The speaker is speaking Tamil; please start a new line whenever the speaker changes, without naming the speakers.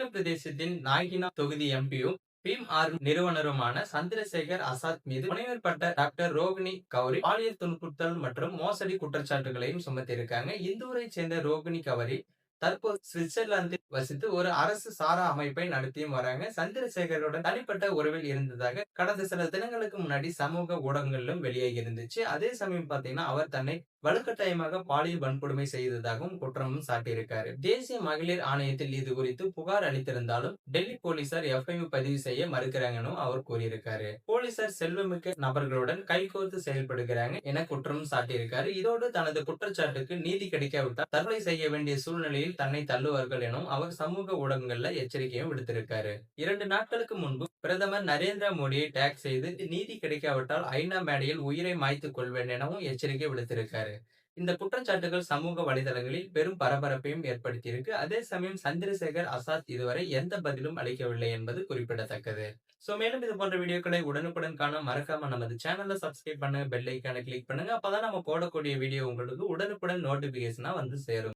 உத்தரப்பிரதேசத்தின் நாகினா தொகுதி எம்பியும் பீம் ஆர்மி நிறுவனருமான சந்திரசேகர் ஆசாத் மீது முனைவர்பட்ட டாக்டர் ரோகிணி கௌரி பாலியல் துன்புறுத்தல் மற்றும் மோசடி குற்றச்சாட்டுகளையும் சுமத்தியிருக்காங்க. இந்தூரை சேர்ந்த ரோகிணி கௌரி தற்போது சுவிட்சர்லாந்தில் வசித்து ஒரு அரசு சாரா அமைப்பை நடத்தியும் வராங்க. சந்திரசேகருடன் தனிப்பட்ட உறவில் இருந்ததாக கடந்த சில தினங்களுக்கு முன்னாடி சமூக ஊடகங்களிலும் வெளியாகி இருந்துச்சு. அதே சமயம் பாத்தீங்கன்னா அவர் தன்னை வலுக்கட்டாயமாக பாலியல் வன்கொடுமை செய்ததாகவும் குற்றமும் சாட்டியிருக்காரு. தேசிய மகளிர் ஆணையத்தில் இது குறித்து புகார் அளித்திருந்தாலும் டெல்லி போலீசார் எஃப்ஐ பதிவு செய்ய மறுக்கிறாங்கன்னு அவர் கூறியிருக்காரு. போலீசார் செல்வமிக்க நபர்களுடன் கைகோர்த்து செயல்படுகிறாங்க என குற்றம் சாட்டியிருக்காரு. இதோடு தனது குற்றச்சாட்டுக்கு நீதி கிடைக்காவிட்டால் தற்கொலை செய்ய வேண்டிய சூழ்நிலையில் தன்னை தள்ளுவார்கள் எனவும் அவர் சமூக ஊடகங்கள்ல எச்சரிக்கையும் விடுத்திருக்காரு. இரண்டு நாட்களுக்கு முன்பு பிரதமர் நரேந்திர மோடியை டேக் செய்து நீதி கிடைக்காவிட்டால் ஐநா மேடையில் உயிரை மாய்த்துக் கொள்வேன் எனவும் எச்சரிக்கை விடுத்திருக்காரு. இந்த குற்றச்சாட்டுகள் சமூக வலைதளங்களில் பெரும் பரபரப்பையும் ஏற்படுத்தியிருக்கு. அதே சமயம் சந்திரசேகர் ஆசாத் இதுவரை எந்த பதிலும் அளிக்கவில்லை என்பது குறிப்பிடத்தக்கது. சோ மேலும் இது போன்ற வீடியோக்களை உடனுக்குடன் காண மறக்காம நமது சேனல்ல சப்ஸ்கிரைப் பண்ணுங்க பெல் ஐக்கான கிளிக் பண்ணுங்க. அப்பதான் நம்ம போடக்கூடிய வீடியோ உங்களுக்கு உடனுக்குடன் நோட்டிபிகேஷனா வந்து சேரும்.